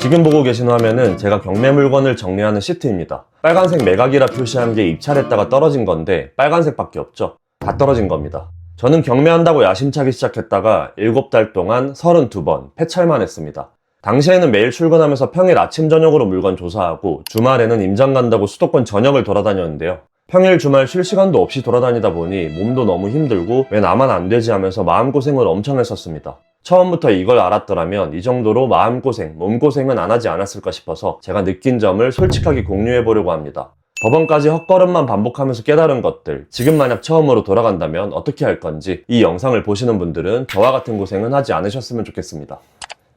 지금 보고 계신 화면은 제가 경매 물건을 정리하는 시트입니다. 빨간색 매각이라 표시한 게 입찰했다가 떨어진 건데 빨간색밖에 없죠. 다 떨어진 겁니다. 저는 경매한다고 야심차게 시작했다가 7달 동안 32번 폐찰만 했습니다. 당시에는 매일 출근하면서 평일 아침 저녁으로 물건 조사하고 주말에는 임장 간다고 수도권 전역을 돌아다녔는데요. 평일 주말 쉴 시간도 없이 돌아다니다 보니 몸도 너무 힘들고 왜 나만 안 되지 하면서 마음고생을 엄청 했었습니다. 처음부터 이걸 알았더라면 이 정도로 마음고생, 몸고생은 안 하지 않았을까 싶어서 제가 느낀 점을 솔직하게 공유해 보려고 합니다. 법원까지 헛걸음만 반복하면서 깨달은 것들, 지금 만약 처음으로 돌아간다면 어떻게 할 건지 이 영상을 보시는 분들은 저와 같은 고생은 하지 않으셨으면 좋겠습니다.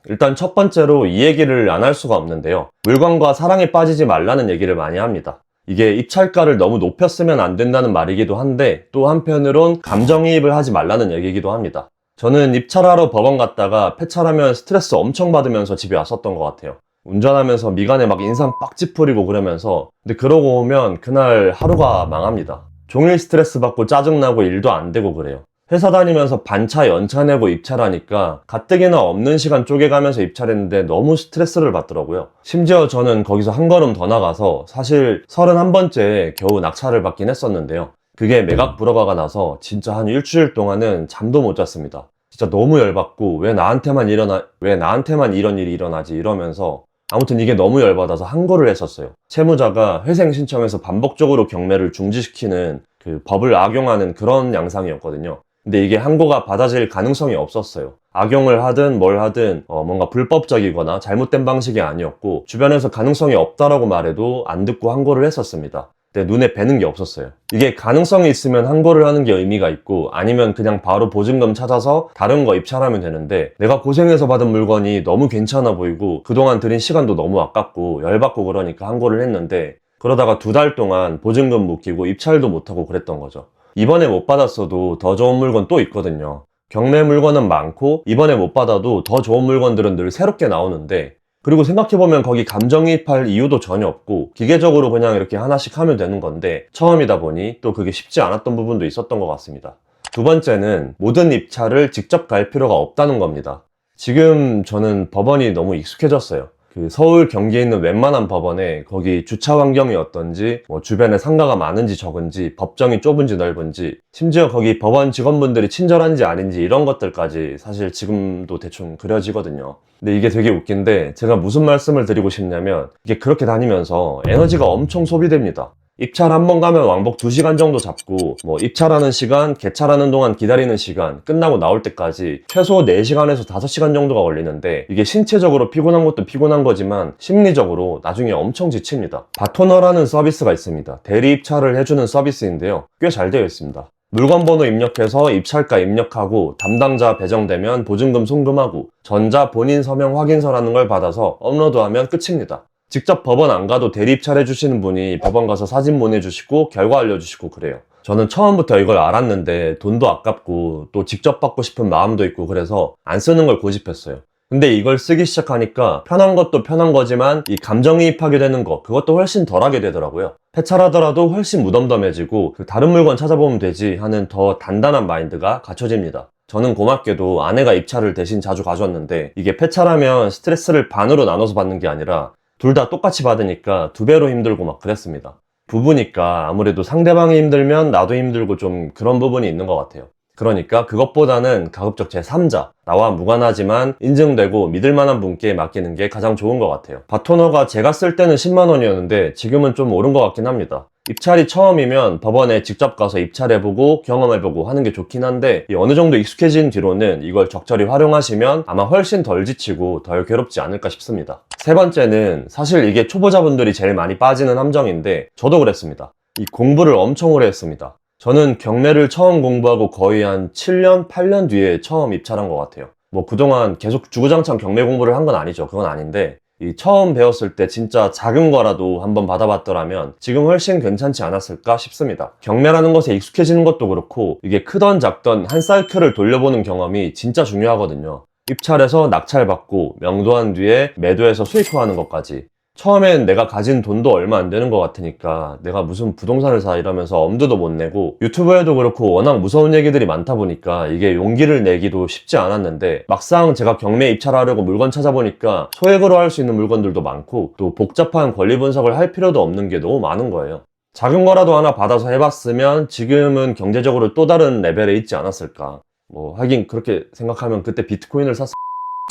일단 첫 번째로 이 얘기를 안 할 수가 없는데요. 물건과 사랑에 빠지지 말라는 얘기를 많이 합니다. 이게 입찰가를 너무 높였으면 안 된다는 말이기도 한데 또 한편으론 감정이입을 하지 말라는 얘기이기도 합니다. 저는 입찰하러 법원 갔다가 폐찰하면 스트레스 엄청 받으면서 집에 왔었던 것 같아요. 운전하면서 미간에 막 인상 빡 찌푸리고 그러면서 근데 그러고 오면 그날 하루가 망합니다. 종일 스트레스 받고 짜증나고 일도 안 되고 그래요. 회사 다니면서 반차 연차 내고 입찰하니까 가뜩이나 없는 시간 쪼개가면서 입찰했는데 너무 스트레스를 받더라고요. 심지어 저는 거기서 한 걸음 더 나가서 사실 31번째에 겨우 낙찰을 받긴 했었는데요. 그게 매각 불허가가 나서 진짜 한 일주일 동안은 잠도 못 잤습니다. 진짜 너무 열받고 왜 나한테만 일어나 왜 나한테만 이런 일이 일어나지 이러면서 아무튼 이게 너무 열받아서 항고를 했었어요. 채무자가 회생 신청해서 반복적으로 경매를 중지시키는 그 법을 악용하는 그런 양상이었거든요. 근데 이게 항고가 받아질 가능성이 없었어요. 악용을 하든 뭘 하든 어, 뭔가 불법적이거나 잘못된 방식이 아니었고 주변에서 가능성이 없다라고 말해도 안 듣고 항고를 했었습니다. 근데 눈에 뵈는 게 없었어요. 이게 가능성이 있으면 항고를 하는 게 의미가 있고 아니면 그냥 바로 보증금 찾아서 다른 거 입찰하면 되는데 내가 고생해서 받은 물건이 너무 괜찮아 보이고 그동안 들인 시간도 너무 아깝고 열받고 그러니까 항고를 했는데 그러다가 두 달 동안 보증금 묶이고 입찰도 못하고 그랬던 거죠. 이번에 못 받았어도 더 좋은 물건 또 있거든요. 경매 물건은 많고 이번에 못 받아도 더 좋은 물건들은 늘 새롭게 나오는데 그리고 생각해보면 거기 감정이입할 이유도 전혀 없고 기계적으로 그냥 이렇게 하나씩 하면 되는 건데 처음이다 보니 또 그게 쉽지 않았던 부분도 있었던 것 같습니다. 두 번째는 모든 입찰을 직접 갈 필요가 없다는 겁니다. 지금 저는 법원이 너무 익숙해졌어요. 그 서울 경기에 있는 웬만한 법원에 거기 주차 환경이 어떤지 뭐 주변에 상가가 많은지 적은지 법정이 좁은지 넓은지 심지어 거기 법원 직원분들이 친절한지 아닌지 이런 것들까지 사실 지금도 대충 그려지거든요. 근데 이게 되게 웃긴데 제가 무슨 말씀을 드리고 싶냐면 이게 그렇게 다니면서 에너지가 엄청 소비됩니다 입찰 한 번 가면 왕복 2시간 정도 잡고 뭐 입찰하는 시간, 개찰하는 동안 기다리는 시간, 끝나고 나올 때까지 최소 4시간에서 5시간 정도가 걸리는데 이게 신체적으로 피곤한 것도 피곤한 거지만 심리적으로 나중에 엄청 지칩니다. 바토너라는 서비스가 있습니다. 대리 입찰을 해주는 서비스인데요. 꽤 잘 되어 있습니다. 물건 번호 입력해서 입찰가 입력하고 담당자 배정되면 보증금 송금하고 전자 본인 서명 확인서라는 걸 받아서 업로드하면 끝입니다. 직접 법원 안 가도 대리 입찰해 주시는 분이 법원 가서 사진 보내주시고 결과 알려주시고 그래요. 저는 처음부터 이걸 알았는데 돈도 아깝고 또 직접 받고 싶은 마음도 있고 그래서 안 쓰는 걸 고집했어요. 근데 이걸 쓰기 시작하니까 편한 것도 편한 거지만 이 감정이입하게 되는 거 그것도 훨씬 덜하게 되더라고요. 폐찰하더라도 훨씬 무덤덤해지고 그 다른 물건 찾아보면 되지 하는 더 단단한 마인드가 갖춰집니다. 저는 고맙게도 아내가 입찰을 대신 자주 가져왔는데 이게 폐찰하면 스트레스를 반으로 나눠서 받는 게 아니라 둘 다 똑같이 받으니까 두 배로 힘들고 막 그랬습니다. 부부니까 아무래도 상대방이 힘들면 나도 힘들고 좀 그런 부분이 있는 것 같아요. 그러니까 그것보다는 가급적 제3자, 나와 무관하지만 인증되고 믿을만한 분께 맡기는 게 가장 좋은 것 같아요. 바토너가 제가 쓸 때는 10만원이었는데 지금은 좀 오른 것 같긴 합니다. 입찰이 처음이면 법원에 직접 가서 입찰해보고 경험해보고 하는 게 좋긴 한데 이 어느 정도 익숙해진 뒤로는 이걸 적절히 활용하시면 아마 훨씬 덜 지치고 덜 괴롭지 않을까 싶습니다. 세 번째는 사실 이게 초보자분들이 제일 많이 빠지는 함정인데 저도 그랬습니다. 이 공부를 엄청 오래 했습니다. 저는 경매를 처음 공부하고 거의 한 7년, 8년 뒤에 처음 입찰한 것 같아요. 뭐 그동안 계속 주구장창 경매 공부를 한 건 아니죠. 그건 아닌데 이 처음 배웠을 때 진짜 작은 거라도 한번 받아봤더라면 지금 훨씬 괜찮지 않았을까 싶습니다. 경매라는 것에 익숙해지는 것도 그렇고 이게 크던 작던 한 사이클을 돌려보는 경험이 진짜 중요하거든요. 입찰해서 낙찰받고 명도한 뒤에 매도해서 수익화하는 것까지 처음엔 내가 가진 돈도 얼마 안 되는 것 같으니까 내가 무슨 부동산을 사 이러면서 엄두도 못 내고 유튜브에도 그렇고 워낙 무서운 얘기들이 많다 보니까 이게 용기를 내기도 쉽지 않았는데 막상 제가 경매 입찰하려고 물건 찾아보니까 소액으로 할 수 있는 물건들도 많고 또 복잡한 권리 분석을 할 필요도 없는 게 너무 많은 거예요. 작은 거라도 하나 받아서 해봤으면 지금은 경제적으로 또 다른 레벨에 있지 않았을까. 뭐 하긴 그렇게 생각하면 그때 비트코인을 샀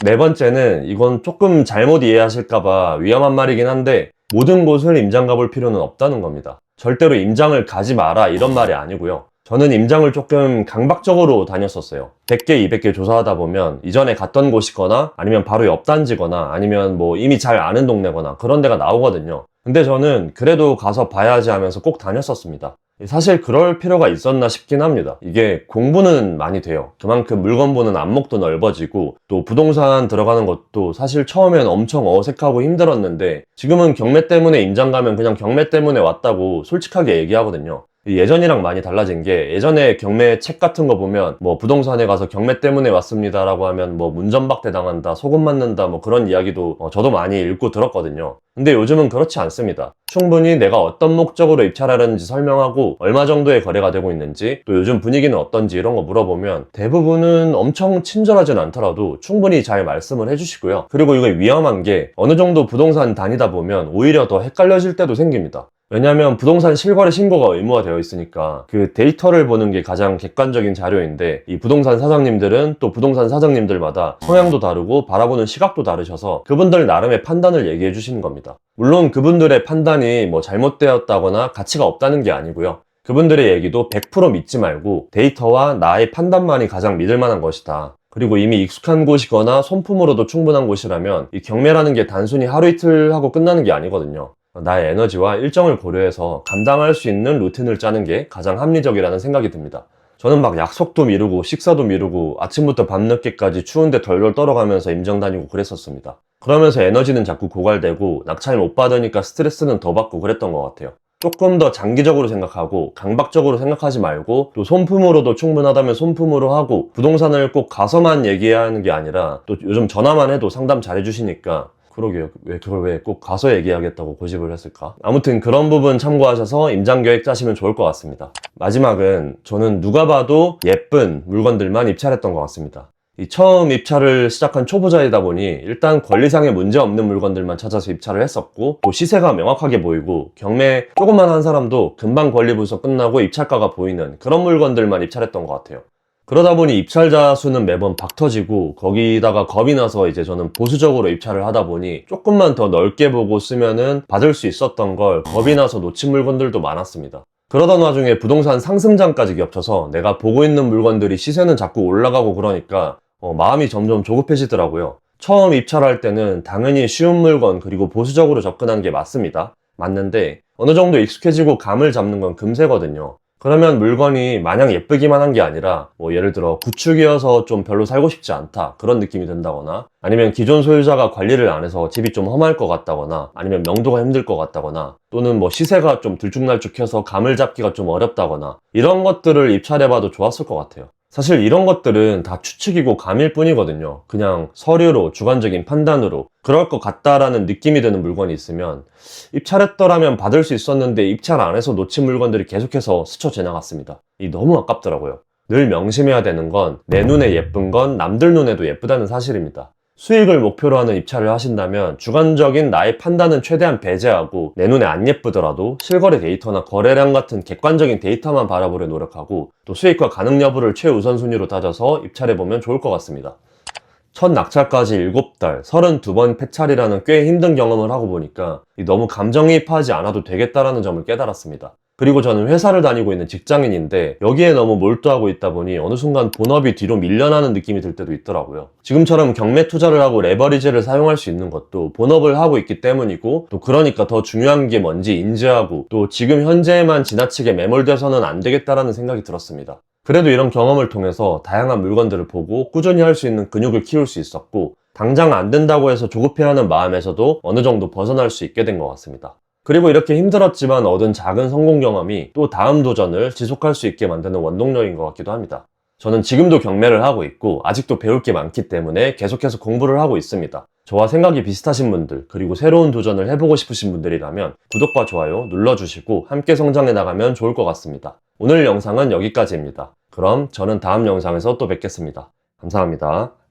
네 번째는 이건 조금 잘못 이해하실까봐 위험한 말이긴 한데 모든 곳을 임장 가볼 필요는 없다는 겁니다. 절대로 임장을 가지 마라 이런 말이 아니고요. 저는 임장을 조금 강박적으로 다녔었어요. 100개, 200개 조사하다 보면 이전에 갔던 곳이거나 아니면 바로 옆 단지거나 아니면 뭐 이미 잘 아는 동네거나 그런 데가 나오거든요. 근데 저는 그래도 가서 봐야지 하면서 꼭 다녔었습니다. 사실 그럴 필요가 있었나 싶긴 합니다. 이게 공부는 많이 돼요. 그만큼 물건 보는 안목도 넓어지고 또 부동산 들어가는 것도 사실 처음엔 엄청 어색하고 힘들었는데 지금은 경매 때문에 임장 가면 그냥 경매 때문에 왔다고 솔직하게 얘기하거든요. 예전이랑 많이 달라진 게 예전에 경매 책 같은 거 보면 뭐 부동산에 가서 경매 때문에 왔습니다라고 하면 뭐 문전박대 당한다, 소금 맞는다 뭐 그런 이야기도 어, 저도 많이 읽고 들었거든요. 근데 요즘은 그렇지 않습니다. 충분히 내가 어떤 목적으로 입찰하려는지 설명하고 얼마 정도의 거래가 되고 있는지 또 요즘 분위기는 어떤지 이런 거 물어보면 대부분은 엄청 친절하진 않더라도 충분히 잘 말씀을 해주시고요. 그리고 이거 위험한 게 어느 정도 부동산 다니다 보면 오히려 더 헷갈려질 때도 생깁니다. 왜냐하면 부동산 실거래 신고가 의무화 되어 있으니까 그 데이터를 보는 게 가장 객관적인 자료인데 이 부동산 사장님들은 또 부동산 사장님들마다 성향도 다르고 바라보는 시각도 다르셔서 그분들 나름의 판단을 얘기해 주시는 겁니다. 물론 그분들의 판단이 뭐 잘못되었다거나 가치가 없다는 게 아니고요. 그분들의 얘기도 100% 믿지 말고 데이터와 나의 판단만이 가장 믿을 만한 것이다. 그리고 이미 익숙한 곳이거나 손품으로도 충분한 곳이라면 이 경매라는 게 단순히 하루 이틀 하고 끝나는 게 아니거든요. 나의 에너지와 일정을 고려해서 감당할 수 있는 루틴을 짜는 게 가장 합리적이라는 생각이 듭니다. 저는 막 약속도 미루고 식사도 미루고 아침부터 밤늦게까지 추운데 덜덜 떨어가면서 임정 다니고 그랬었습니다. 그러면서 에너지는 자꾸 고갈되고 낙찰 못 받으니까 스트레스는 더 받고 그랬던 것 같아요. 조금 더 장기적으로 생각하고 강박적으로 생각하지 말고 또 손품으로도 충분하다면 손품으로 하고 부동산을 꼭 가서만 얘기해야 하는 게 아니라 또 요즘 전화만 해도 상담 잘 해주시니까 그러게요. 왜 그걸 왜 꼭 가서 얘기하겠다고 고집을 했을까? 아무튼 그런 부분 참고하셔서 임장 계획 짜시면 좋을 것 같습니다. 마지막은 저는 누가 봐도 예쁜 물건들만 입찰했던 것 같습니다. 이 처음 입찰을 시작한 초보자이다 보니 일단 권리상에 문제 없는 물건들만 찾아서 입찰을 했었고 또 시세가 명확하게 보이고 경매 조금만 한 사람도 금방 권리 분석 끝나고 입찰가가 보이는 그런 물건들만 입찰했던 것 같아요. 그러다 보니 입찰자 수는 매번 박 터지고 거기다가 겁이 나서 이제 저는 보수적으로 입찰을 하다 보니 조금만 더 넓게 보고 쓰면은 받을 수 있었던 걸 겁이 나서 놓친 물건들도 많았습니다. 그러던 와중에 부동산 상승장까지 겹쳐서 내가 보고 있는 물건들이 시세는 자꾸 올라가고 그러니까 어, 마음이 점점 조급해지더라고요. 처음 입찰할 때는 당연히 쉬운 물건 그리고 보수적으로 접근하는 게 맞습니다. 맞는데 어느 정도 익숙해지고 감을 잡는 건 금세거든요. 그러면 물건이 마냥 예쁘기만 한 게 아니라 뭐 예를 들어 구축이어서 좀 별로 살고 싶지 않다 그런 느낌이 든다거나 아니면 기존 소유자가 관리를 안 해서 집이 좀 험할 것 같다거나 아니면 명도가 힘들 것 같다거나 또는 뭐 시세가 좀 들쭉날쭉해서 감을 잡기가 좀 어렵다거나 이런 것들을 입찰해봐도 좋았을 것 같아요. 사실 이런 것들은 다 추측이고 감일 뿐이거든요. 그냥 서류로 주관적인 판단으로 그럴 것 같다라는 느낌이 드는 물건이 있으면 입찰했더라면 받을 수 있었는데 입찰 안 해서 놓친 물건들이 계속해서 스쳐 지나갔습니다. 이 너무 아깝더라고요. 늘 명심해야 되는 건 내 눈에 예쁜 건 남들 눈에도 예쁘다는 사실입니다. 수익을 목표로 하는 입찰을 하신다면 주관적인 나의 판단은 최대한 배제하고 내 눈에 안 예쁘더라도 실거래 데이터나 거래량 같은 객관적인 데이터만 바라보려 노력하고 또 수익과 가능 여부를 최우선순위로 따져서 입찰해보면 좋을 것 같습니다. 첫 낙찰까지 7달, 32번 폐찰이라는 꽤 힘든 경험을 하고 보니까 너무 감정이입하지 않아도 되겠다라는 점을 깨달았습니다. 그리고 저는 회사를 다니고 있는 직장인인데 여기에 너무 몰두하고 있다 보니 어느 순간 본업이 뒤로 밀려나는 느낌이 들 때도 있더라고요. 지금처럼 경매 투자를 하고 레버리지를 사용할 수 있는 것도 본업을 하고 있기 때문이고 또 그러니까 더 중요한 게 뭔지 인지하고 또 지금 현재에만 지나치게 매몰돼서는 안 되겠다라는 생각이 들었습니다. 그래도 이런 경험을 통해서 다양한 물건들을 보고 꾸준히 할 수 있는 근육을 키울 수 있었고 당장 안 된다고 해서 조급해하는 마음에서도 어느 정도 벗어날 수 있게 된 것 같습니다. 그리고 이렇게 힘들었지만 얻은 작은 성공 경험이 또 다음 도전을 지속할 수 있게 만드는 원동력인 것 같기도 합니다. 저는 지금도 경매를 하고 있고 아직도 배울 게 많기 때문에 계속해서 공부를 하고 있습니다. 저와 생각이 비슷하신 분들, 그리고 새로운 도전을 해보고 싶으신 분들이라면 구독과 좋아요 눌러주시고 함께 성장해 나가면 좋을 것 같습니다. 오늘 영상은 여기까지입니다. 그럼 저는 다음 영상에서 또 뵙겠습니다. 감사합니다.